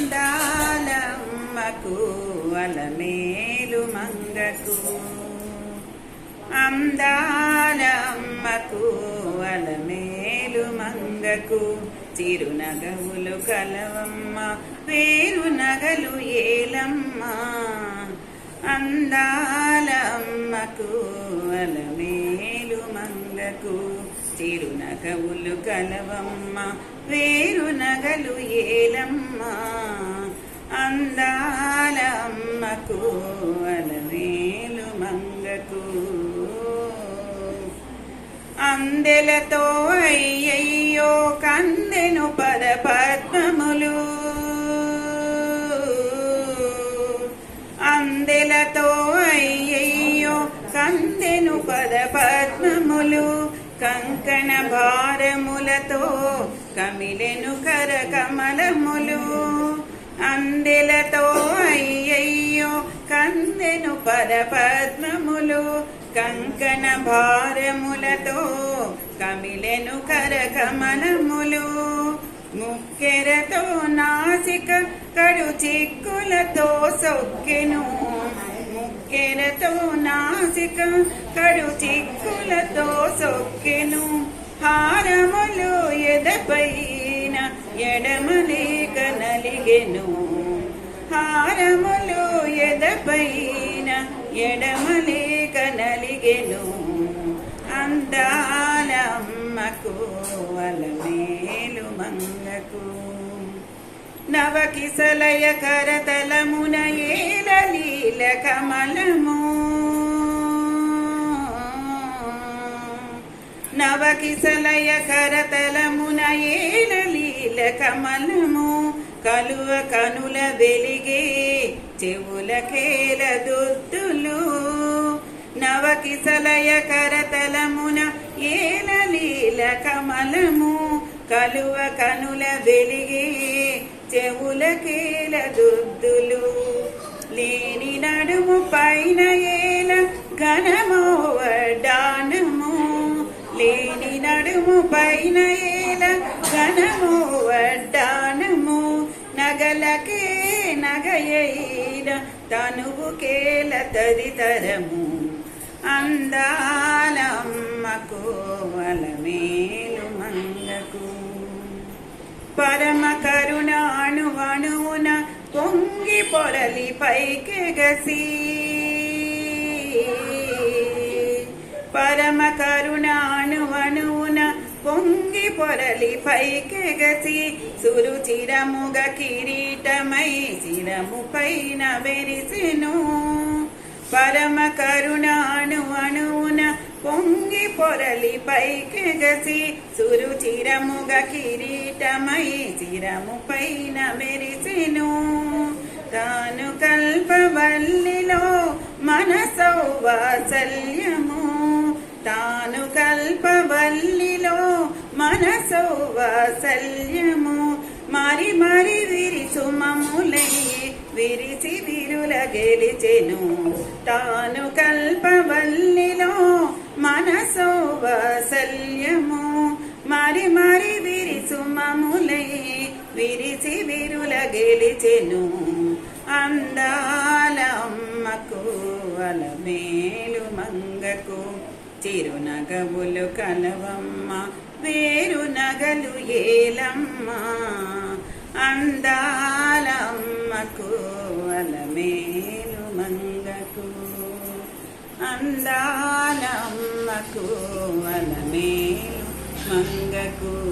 అందాలమ్మకు అలమేలు మంగకు. అందాలమ్మకు అలమేలు మంగకు. చిరునగవులు కలవమ్మ వేరు నగలు ఏలమ్మ. అందాలమ్మకు అలమేలు మంగకు చిరునగవులు కలవమ్మ వేరు నగలు ఏలమ్మ అందాలమ్మకు అలవేలు మంగకు. అందెలతో అయ్యయ్యో కందెను పద పద్మములు. అందెలతో అయ్యయ్యో కందెను పద పద్మములు. కంకణ భారములతో కమిలెను కర కమలములు అందెలతో అయ్యయ్యో కందెను పద పద్మములు. కంకణ భారములతో కమిలెను కర కమలములు ముక్కెరతో నాసిక కడు చిక్కులతో సొక్కెను కెరతో నాసిక కడు చిక్కులతో సొక్కెను. హారములు ఎదపైన ఎడమలేక నలిగెను హారములు ఎదపైన ఎడమలేక నలిగెను అందాలమ్మకు అలమేలు మంగకు. నవకిసలయ కరతలమున ఏలలీల కమలము. నవకిసలయ కరతలమున ఏలలీల కమలము. కలువ కనుల వెలిగే చెవులకేల దుద్దులు. నవకిసలయ కరతలమున ఏలలీల కమలము. కలువ కనుల వెలిగే చెవులకేల దుద్దులు లేని నడుము పైన ఏల ఘనమోవడానము. లేని నడుము పైన ఏల ఘనమోవడానము. నగలకే నగయైన తనువుకేల తదితరము అందాలమ్మ కోమల మేలు. పొడలి పొరలి పైకెగసి పరమ కరుణ పొంగి పొరలి పైకెగసి సురుచిరముగ కిరీటమై చిరము పైన వెరిసెను. పరమ కరుణాను అణువున పొంగి పొరలి పైకెగసి సురుచిరముగ కిరీటమై చిరము పైన మెరిసెను తాను కల్పవల్లిలో మనసౌ వాత్సల్యము తాను కల్పవల్లిలో మనసౌ వాత్సల్యము మరి మరి విరిసుమములై విరిసి విరుల గెలిచెను. తాను కల్పవల్లిలో మనసో వాత్సల్యము మరి మరి విరిసుమములై విరిసి విరుల గెలిచెను. అందాలమ్మకు అలమేలు మంగకు. చిరునగవులు కలవమ్మ వేరు నగలు ఏలమ్మ. అందాలమ్మకు అలమేలు మంగకు. అందాలమ్మకు అలమేలు మంగకు.